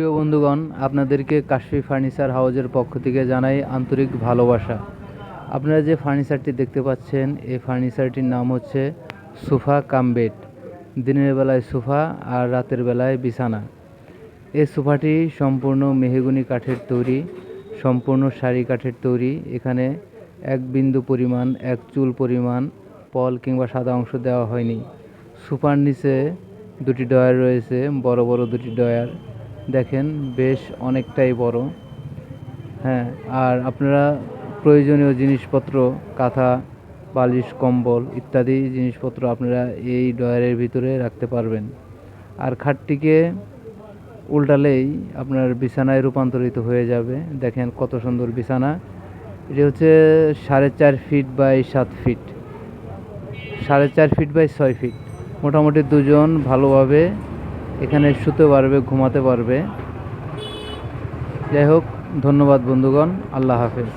প্রিয় বন্ধুগণ, আপনাদেরকে কাশফি ফার্নিচার হাউজের পক্ষ থেকে জানাই আন্তরিক ভালোবাসা। আপনারা যে ফার্নিচারটি দেখতে পাচ্ছেন, এই ফার্নিচারটির নাম হচ্ছে সোফা কাম বেড। দিনের বেলায় সোফা আর রাতের বেলায় বিছানা। এই সোফাটি সম্পূর্ণ মেহেগুনি কাঠের তৈরি, সম্পূর্ণ শাড়ি কাঠের তৈরি। এখানে এক বিন্দু পরিমাণ, এক চুল পরিমাণ, পল কিংবা সাদা অংশ দেওয়া হয়নি। সোফার নিচে দুটি ডয়ার রয়েছে, বড় বড় দুটি ডয়ার দেখেন বেশ অনেকটাই বড়। হ্যাঁ আর আপনারা প্রয়োজনীয় জিনিসপত্র, কাঁথা, বালিশ, কম্বল ইত্যাদি জিনিসপত্র আপনারা এই ডয়ারের ভিতরে রাখতে পারবেন। আর খাটটিকে উল্টালেই আপনার বিছানায় রূপান্তরিত হয়ে যাবে। দেখেন কত সুন্দর বিছানা। এটি হচ্ছে সাড়ে চার ফিট বাই সাত ফিট। সাড়ে চার ফিট বাই ছয় ফিট। মোটামুটি দুজন ভালোভাবে এখানে শুতে পারবে ঘুমাতে পারবে। যাই হোক ধন্যবাদ বন্ধুগণ আল্লাহ হাফেজ।